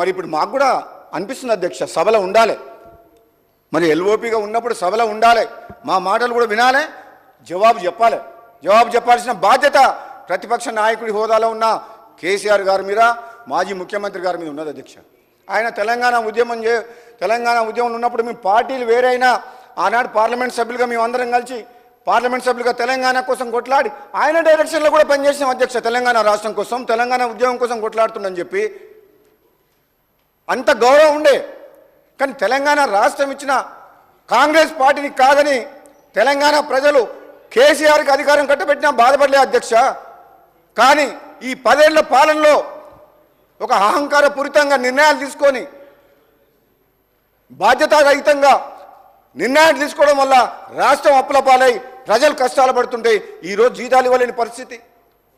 మరి ఇప్పుడు మాకు కూడా అనిపిస్తుంది అధ్యక్ష సభలో ఉండాలి. మరి ఎల్ఓపిగా ఉన్నప్పుడు సభలో ఉండాలి. మా మాటలు కూడా వినాలి. జవాబు చెప్పాలి. జవాబు చెప్పాల్సిన బాధ్యత ప్రతిపక్ష నాయకుడి హోదాలో ఉన్న కేసీఆర్ గారి మీద మాజీ ముఖ్యమంత్రి గారి మీద ఉన్నది అధ్యక్ష. ఆయన తెలంగాణ ఉద్యమం చే తెలంగాణ ఉద్యమం ఉన్నప్పుడు మేము పార్టీలు వేరైనా ఆనాడు పార్లమెంట్ సభ్యులుగా మేము అందరం కలిసి పార్లమెంట్ సభ్యులుగా తెలంగాణ కోసం కొట్లాడి ఆయన డైరెక్షన్లో కూడా పనిచేసిన అధ్యక్ష తెలంగాణ రాష్ట్రం కోసం తెలంగాణ ఉద్యమం కోసం కొట్లాడుతుందని చెప్పి అంత గౌరవం ఉండే. కానీ తెలంగాణ రాష్ట్రం ఇచ్చిన కాంగ్రెస్ పార్టీని కాదని తెలంగాణ ప్రజలు కేసీఆర్కి అధికారం కట్టబెట్టినా బాధపడలే అధ్యక్ష. కానీ ఈ పదేళ్ళ పాలనలో ఒక అహంకారపూరితంగా నిర్ణయాలు తీసుకొని బాధ్యతారహితంగా నిర్ణయాలు తీసుకోవడం వల్ల రాష్ట్రం అప్పుల పాలై ప్రజలు కష్టాలు పడుతుంటే ఈరోజు జీతాలు ఇవ్వలేని పరిస్థితి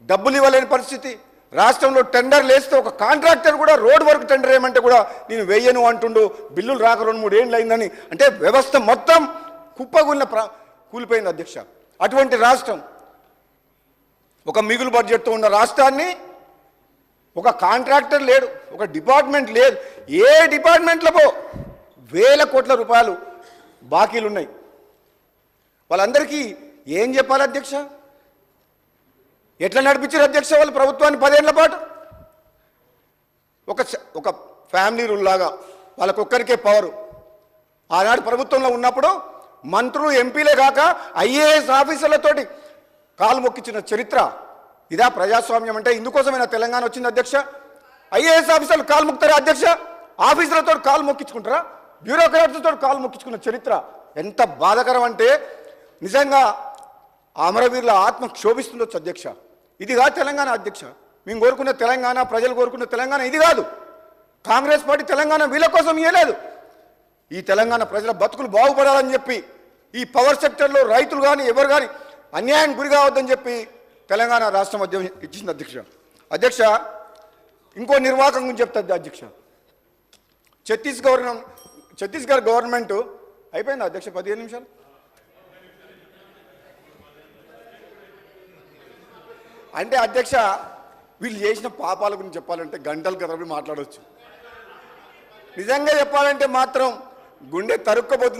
డబ్బులు ఇవ్వలేని పరిస్థితి రాష్ట్రంలో టెండర్ లేస్తే ఒక కాంట్రాక్టర్ కూడా రోడ్ వర్క్ టెండర్ ఏమంటే కూడా నేను వేయను అంటుండు బిల్లులు రాక రెండు మూడు ఏళ్ళు అయిందని. అంటే వ్యవస్థ మొత్తం కుప్పగున్న ప్ర కూలిపోయింది అధ్యక్ష. అటువంటి రాష్ట్రం ఒక మిగులు బడ్జెట్తో ఉన్న రాష్ట్రాన్ని ఒక కాంట్రాక్టర్ లేడు ఒక డిపార్ట్మెంట్ లేదు. ఏ డిపార్ట్మెంట్లో పో వేల కోట్ల రూపాయలు బాకీలు ఉన్నాయి వాళ్ళందరికీ ఏం చెప్పాలి అధ్యక్ష? ఎట్లా నడిపించారు అధ్యక్ష వాళ్ళు ప్రభుత్వాన్ని పదేళ్ళ పాటు? ఒక ఒక ఫ్యామిలీ రూల్ లాగా వాళ్ళకొక్కరికే పవరు. ఆనాడు ప్రభుత్వంలో ఉన్నప్పుడు మంత్రులు ఎంపీలే కాక ఐఏఎస్ ఆఫీసర్లతోటి కాలు మొక్కించిన చరిత్ర ఇదా ప్రజాస్వామ్యం అంటే. ఇందుకోసమైనా తెలంగాణ వచ్చింది అధ్యక్ష? ఐఏఎస్ ఆఫీసర్లు కాలు మొక్కుతారా అధ్యక్ష? ఆఫీసర్లతో కాలు మొక్కించుకుంటారా? బ్యూరోక్రాట్స్తో కాలు మొక్కించుకున్న చరిత్ర ఎంత బాధకరం అంటే నిజంగా అమరవీరుల ఆత్మ క్షోభిస్తుండొచ్చు అధ్యక్ష. ఇది కాదు తెలంగాణ అధ్యక్ష. మేము కోరుకున్న తెలంగాణ ప్రజలు కోరుకున్న తెలంగాణ ఇది కాదు. కాంగ్రెస్ పార్టీ తెలంగాణ వీళ్ళ కోసం ఇవ్వలేదు ఈ తెలంగాణ ప్రజల బతుకులు బాగుపడాలని చెప్పి ఈ పవర్ సెక్టర్లో రైతులు కానీ ఎవరు కానీ అన్యాయం గురి కావద్దని చెప్పి తెలంగాణ రాష్ట్ర మధ్యం ఇచ్చింది అధ్యక్ష. అధ్యక్ష ఇంకో నిర్వాహకం గురించి చెప్తుంది అధ్యక్ష. ఛత్తీస్గఢ్ ఛత్తీస్గఢ్ గవర్నమెంట్ అయిపోయింది అధ్యక్ష పదిహేను నిమిషాలు? అంటే అధ్యక్ష వీళ్ళు చేసిన పాపాల గురించి చెప్పాలంటే గంటల గతబడి మాట్లాడవచ్చు నిజంగా చెప్పాలంటే మాత్రం గుండె తరుక్కపోతుంది.